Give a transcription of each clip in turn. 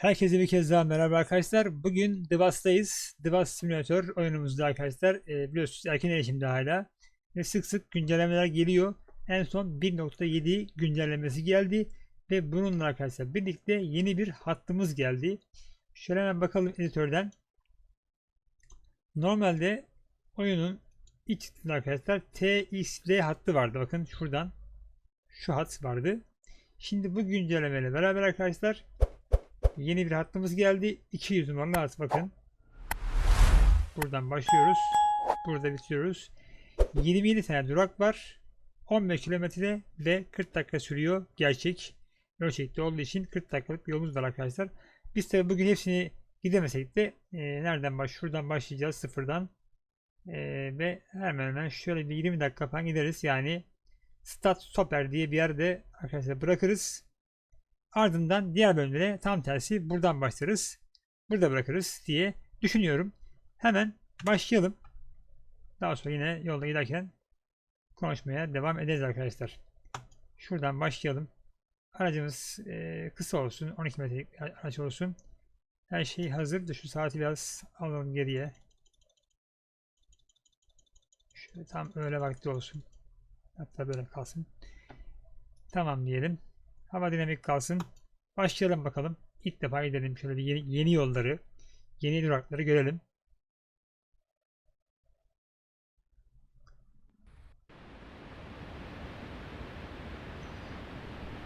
Herkese bir kez daha merhaba arkadaşlar. Bugün Devas'tayız. Devas Simulator oyunumuzda arkadaşlar. E, biliyorsunuz erken erişimde hala. Ve sık sık güncellemeler geliyor. En son 1.7 güncellemesi geldi. Ve bununla arkadaşlar birlikte yeni bir hattımız geldi. Şöyle hemen bakalım editörden. Normalde oyunun iç arkadaşlar TXL hattı vardı. Bakın şuradan şu hat vardı. Şimdi bu güncellemeyle beraber arkadaşlar Yeni bir hattımız geldi. 200 numaralı hat bakın. Buradan başlıyoruz. Burada bitiriyoruz. 27 tane durak var. 15 kilometre ve 40 dakika sürüyor. Gerçek ölçekte olduğu için 40 dakikalık bir yolumuz var arkadaşlar. Biz tabi bugün hepsini gidemesek de e, nereden baş şuradan başlayacağız sıfırdan. E, ve hemen hemen şöyle bir 20 dakika falan gideriz. Yani Stad Stopper diye bir yerde arkadaşlar bırakırız. Ardından diğer bölümlere tam tersi buradan başlarız. Burada bırakırız diye düşünüyorum. Hemen başlayalım. Daha sonra yine yolda giderken konuşmaya devam ederiz arkadaşlar. Şuradan başlayalım. Aracımız e, kısa olsun. 12 metre araç olsun. Her şey hazır. Şu saati biraz alalım geriye. Şöyle tam öğle vakti olsun. Hatta böyle kalsın. Tamam diyelim. Hava dinamik kalsın. Başlayalım bakalım. İlk defa gidelim şöyle bir yeni, yeni yolları, yeni durakları görelim.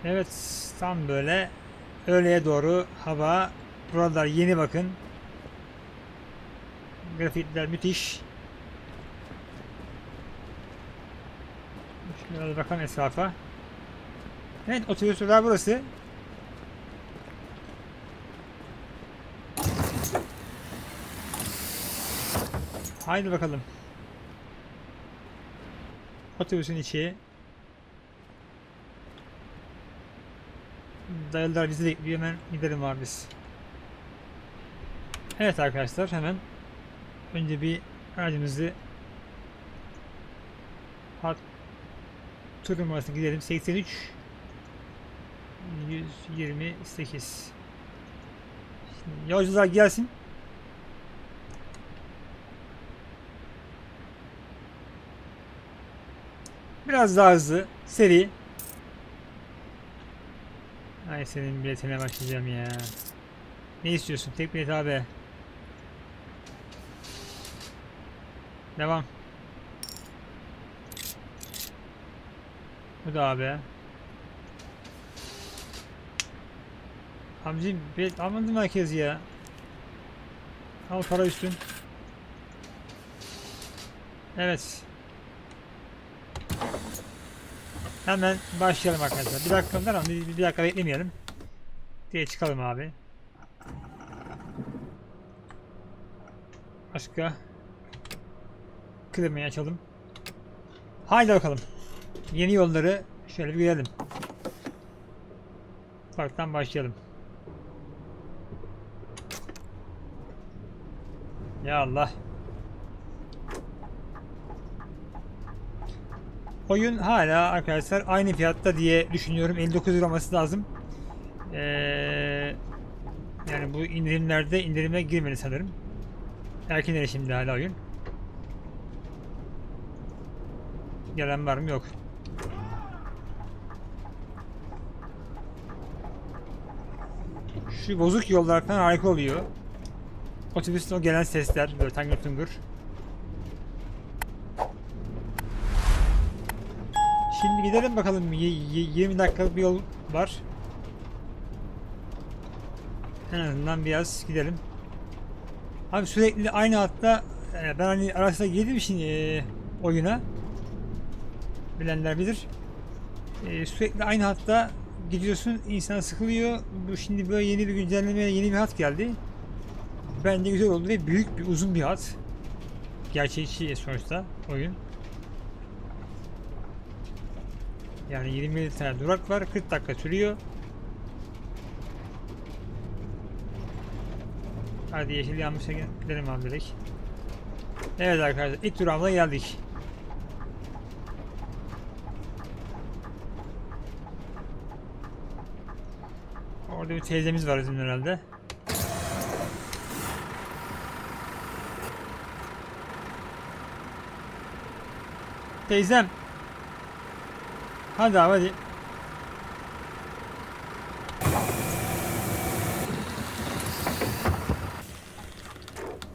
Evet tam böyle öğleye doğru hava buralar yeni bakın. Grafikler müthiş. Şöyle bakalım etrafa. Evet otobüs durağı burası. Haydi bakalım. Otobüsün içi. Dayılar bizi bekliyor hemen gidelim abi biz. Evet arkadaşlar hemen önce bir aracımızı hat tur numarasına gidelim 83 128 Şimdi yolcular gelsin. Biraz daha hızlı, seri. Ay senin biletine başlayacağım ya. Ne istiyorsun? Tek bilet abi. Devam. Bu da abi. Amcim bilet almadı mı herkes ya? Al para üstün. Evet. Hemen başlayalım arkadaşlar. Bir dakika ama bir, bir dakika beklemeyelim. Diye çıkalım abi. Başka. Klimayı açalım. Haydi bakalım. Yeni yolları şöyle bir görelim. Parktan başlayalım. Ya Allah. Oyun hala arkadaşlar aynı fiyatta diye düşünüyorum. 59 lira olması lazım. Ee, yani bu indirimlerde indirime girmedi sanırım. Erken erişimde hala oyun. Gelen var mı? Yok. Şu bozuk yollar falan harika oluyor. Otobüsten o gelen sesler böyle tangır tungur. Şimdi gidelim bakalım. Y- y- 20 dakikalık bir yol var. En azından biraz gidelim. Abi sürekli aynı hatta e, ben hani arasında girdim şimdi e, oyuna. Bilenler bilir. E, sürekli aynı hatta gidiyorsun insan sıkılıyor. Bu şimdi böyle yeni bir güncelleme yeni bir hat geldi. Bence güzel oldu ve büyük bir uzun bir hat. Gerçekçi sonuçta oyun. Yani 27 tane durak var. 40 dakika sürüyor. Hadi yeşil yanmışa gidelim abi direkt. Evet arkadaşlar ilk durağımıza geldik. Orada bir teyzemiz var bizim herhalde. Teyzem. Hadi abi hadi.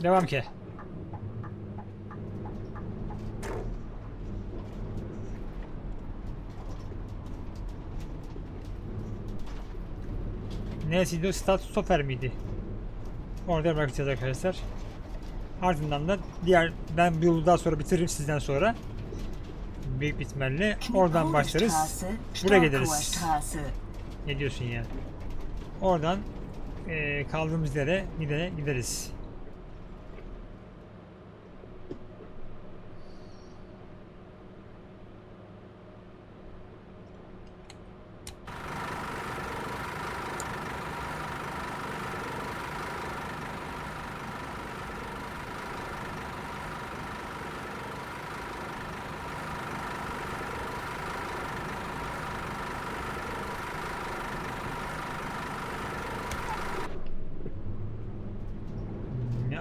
Devam ki. Nesiydi o? Stat Stoper miydi? Orada bırakacağız arkadaşlar. Ardından da diğer ben bu yolu daha sonra bitiririm sizden sonra. Büyük bir ihtimalle oradan başlarız. Buraya geliriz. Ne diyorsun ya? Oradan eee, kaldığımız yere gide gideriz.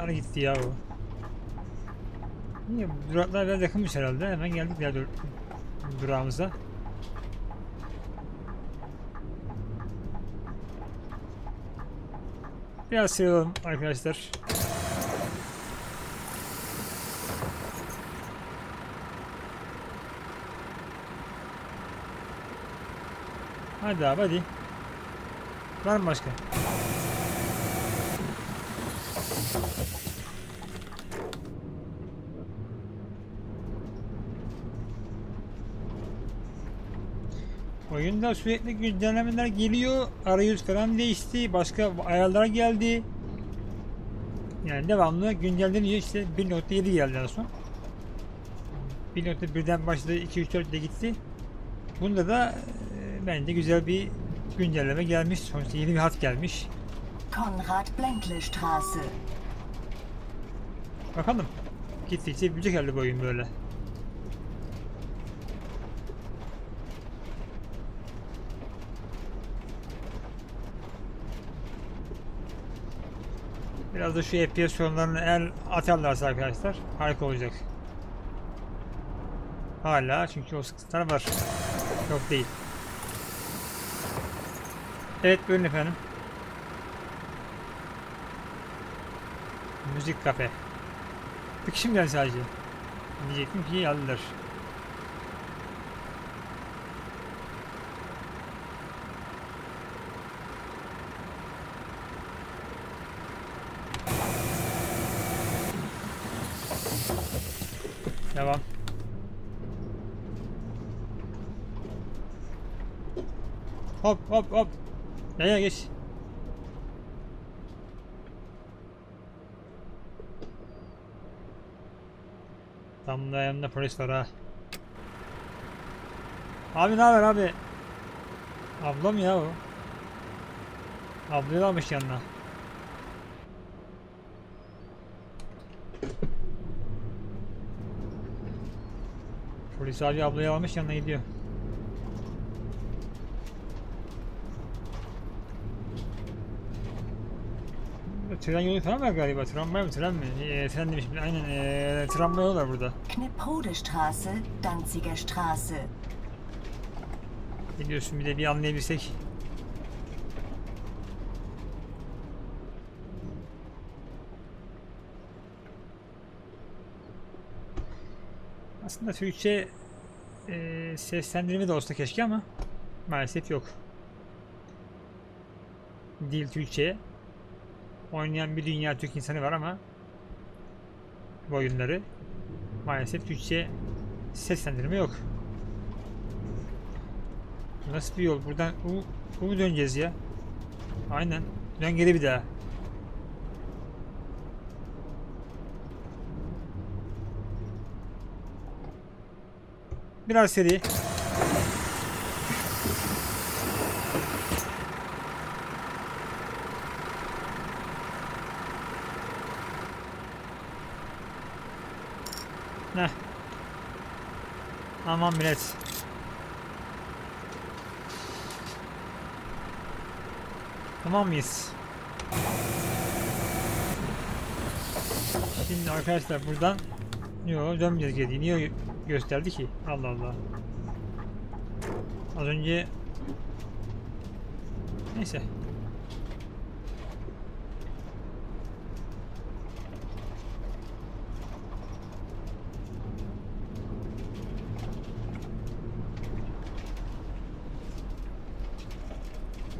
Ne ara gitti ya o? Niye bu duraklar biraz yakınmış herhalde. Hemen geldik diğer dur durağımıza. Biraz sıralalım arkadaşlar. Hadi abi hadi. Var mı başka? Oyunda sürekli güncellemeler geliyor. Arayüz falan değişti. Başka ayarlar geldi. Yani devamlı güncelleniyor. İşte 1.7 geldi en son. 1.1'den başladı. 2 3 4 de gitti. Bunda da e, bence güzel bir güncelleme gelmiş. Sonuçta yeni bir hat gelmiş. Konrad Blenkle Straße. Bakalım. Gittikçe büyüyecek herhalde bu oyun böyle. Biraz da şu FPS sorunlarını eğer atarlarsa arkadaşlar harika olacak. Hala çünkü o sıkıntılar var. Yok değil. Evet buyurun efendim. Müzik kafe. Bir kişi mi geldi sadece? Diyecektim ki aldılar. Devam. Hop hop hop. Yaya geç. Tam da yanında polis var ha. Abi ne haber abi? Ablam ya o. Ablayı almış yanına. Polis abi ablayı almış yanına gidiyor. Tren yolu falan var galiba. Tramvay mı tren mi? Ee, tren demişim. Aynen ee, tramvay yolu var burada. Kniphode Straße, Danziger Straße. Ne diyorsun bir de bir anlayabilsek. Aslında Türkçe eee seslendirme de olsa keşke ama maalesef yok. Dil Türkçe. Oynayan bir dünya Türk insanı var ama bu oyunları maalesef Türkçe seslendirme yok. Nasıl bir yol? Buradan U, U mu döneceğiz ya? Aynen. Dön geri bir daha. Biraz seri. Aman millet. Tamam mıyız? Şimdi arkadaşlar buradan Yo dönmeyeceğiz geriye. Niye gö- gösterdi ki? Allah Allah. Az önce Neyse.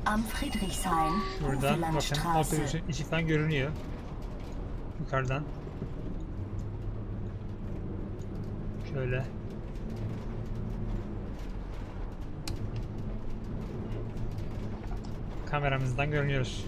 Am Friedrichshain, Buradan bakın otobüsün içi falan görünüyor. Yukarıdan. Şöyle. Kameramızdan görünüyoruz.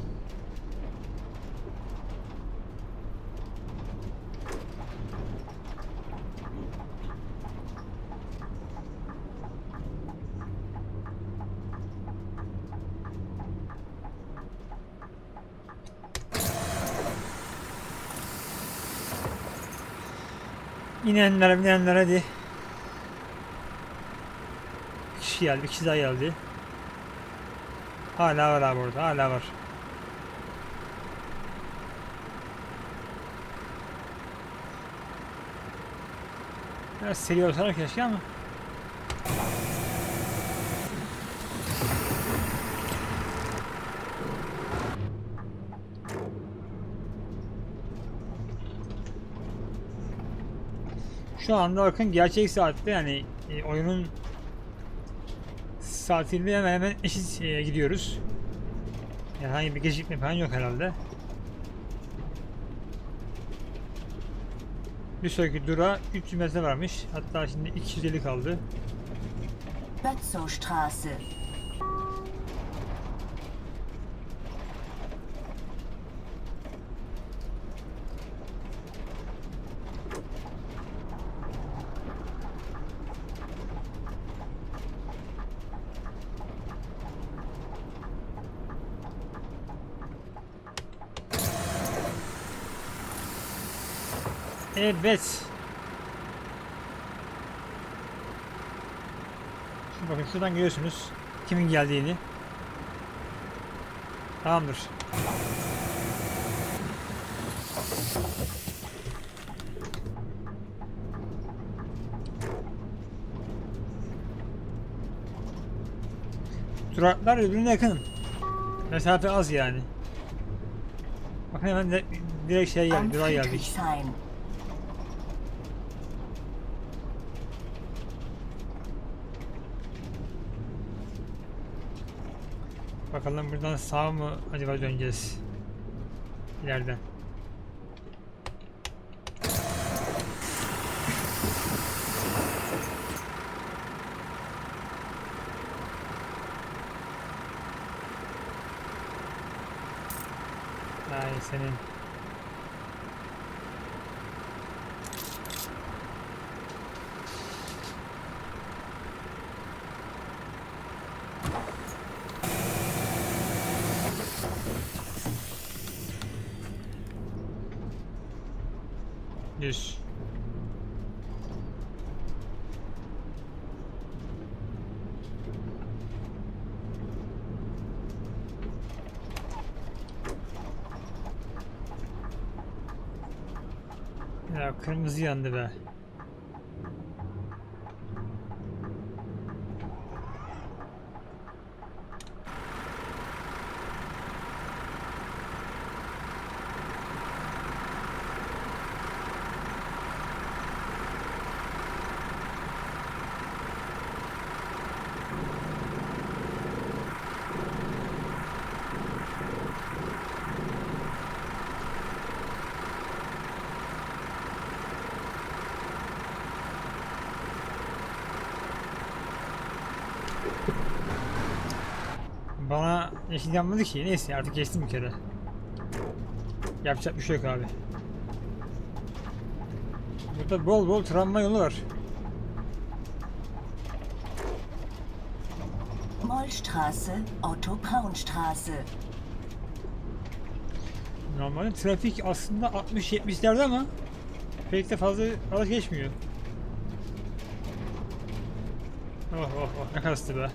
İnenler binenler hadi. Bir kişi geldi, bir kişi daha geldi. Hala var abi orada, hala var. Biraz seri olsalar keşke ama. Şu anda bakın gerçek saatte yani e, oyunun saatiyle hemen hemen eşit e, gidiyoruz. Herhangi bir gecikme falan yok herhalde. Bir sonraki dura 300 metre varmış. Hatta şimdi 250 kaldı. Bötzowstraße. Evet. Şimdi bakın şuradan görüyorsunuz kimin geldiğini. Tamamdır. Duraklar birbirine yakın. Mesafe az yani. Bakın hemen de, direkt şey geldi, durağa geldik. Bakalım buradan sağ mı acaba döneceğiz? İleriden. Ay senin. Düz. Ya kırmızı yandı be. Yeşil yanmadı ki. Neyse artık geçtim bir kere. Yapacak bir şey yok abi. Burada bol bol tramvay yolu var. Mollstraße, Otto Braunstraße. Normalde trafik aslında 60-70'lerde ama pek de fazla araç geçmiyor. Oh oh oh ne kastı be.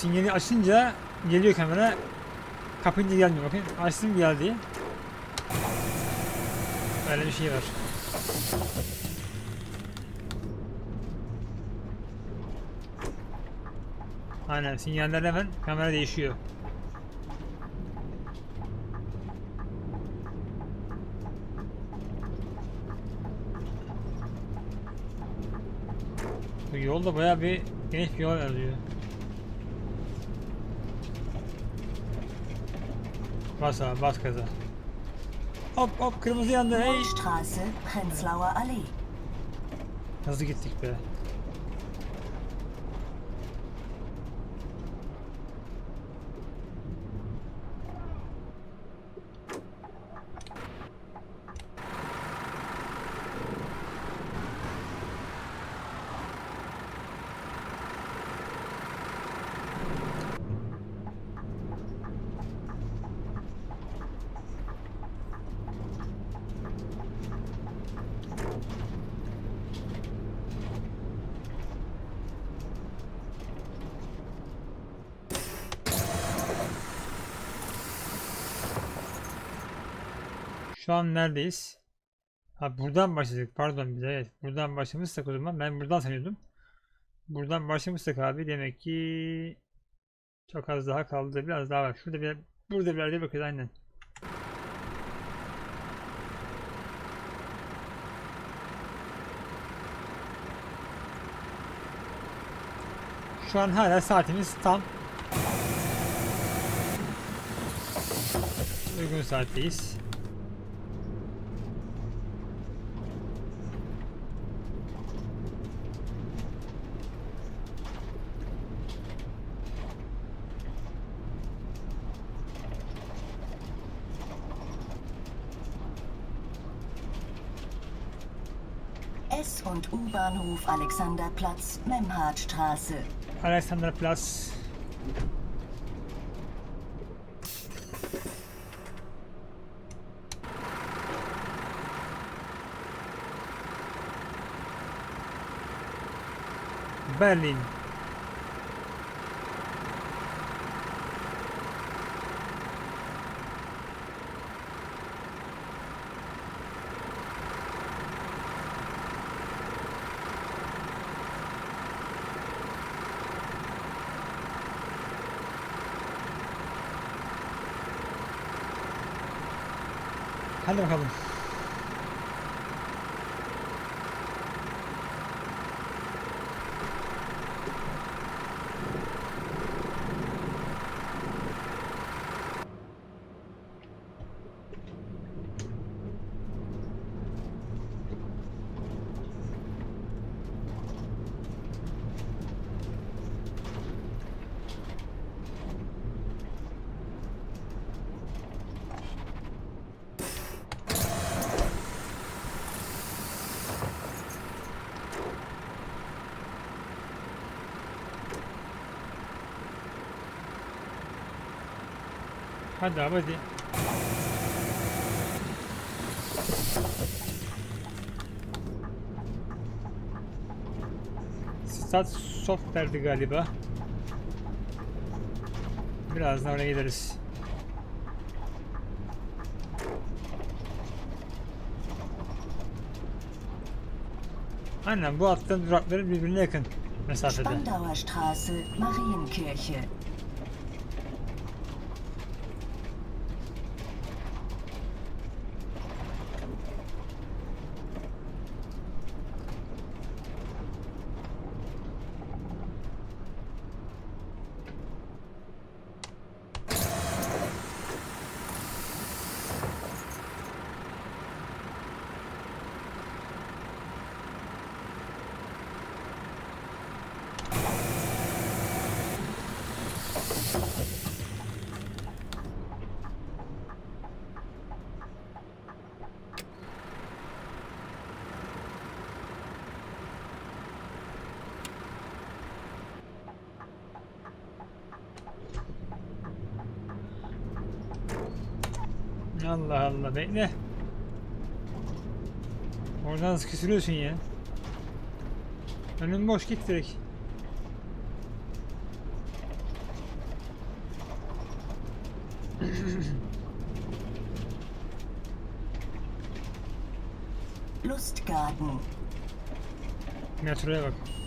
Sinyali açınca geliyor kamera. Kapınca gelmiyor. Bakın açtım geldi. Öyle bir şey var. Aynen sinyaller hemen kamera değişiyor. Bu yol da bayağı bir geniş bir yol yazıyor. Bas abi bas gaza. Hop hop kırmızı yandı hey. Wollstraße, Prenzlauer Allee. Hızlı gittik be. Şu an neredeyiz? Ha buradan başladık. Pardon bize. Evet. Buradan başlamışsak o zaman. Ben buradan sanıyordum. Buradan başlamışsak abi demek ki çok az daha kaldı. Biraz daha var. Şurada bir burada bir yerde bakıyoruz aynen. Şu an hala saatimiz tam uygun saatteyiz. S- und U-Bahnhof Alexanderplatz, Memhardstraße. Alexanderplatz. Berlin. Hadi bakalım. Hadi abi hadi. Stat soft verdi galiba. Birazdan oraya gideriz. Aynen bu attığın durakların birbirine yakın mesafede. Spandauer Straße, Marienkirche. Allah Allah bekle. Oradan sıkıştırıyorsun ya. Önüm boş git direkt. Lustgarten. Metroya bak.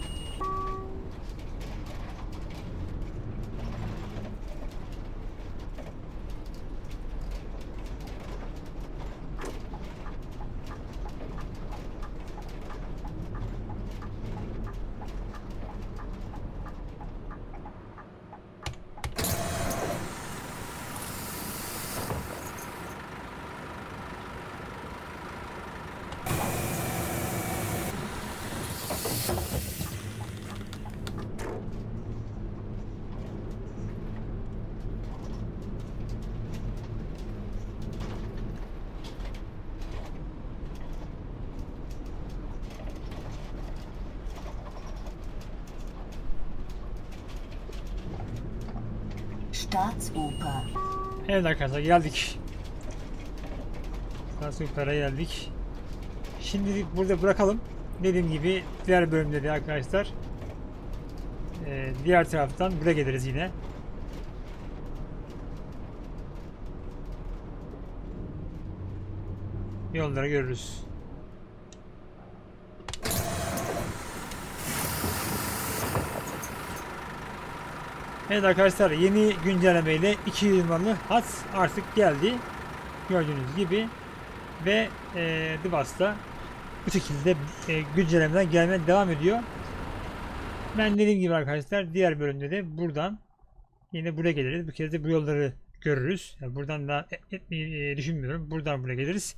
Staatsoper. Evet arkadaşlar geldik. Kasıklara geldik. Şimdilik burada bırakalım. Dediğim gibi diğer bölümde de arkadaşlar eee, diğer taraftan buraya geliriz yine. Yolları görürüz. Evet arkadaşlar yeni güncellemeyle 2 numaralı hat artık geldi. Gördüğünüz gibi ve e, Divas'ta bu şekilde e, güncellemeler gelmeye devam ediyor. Ben dediğim gibi arkadaşlar diğer bölümde de buradan yine buraya geliriz. Bu kez de bu yolları görürüz. Yani buradan da e- etmeyi e, düşünmüyorum. Buradan buraya geliriz.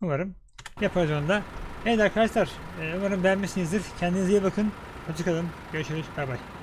Umarım yaparız onu da. Evet arkadaşlar e, umarım beğenmişsinizdir. Kendinize iyi bakın. Hoşçakalın. Görüşürüz. Bay bay.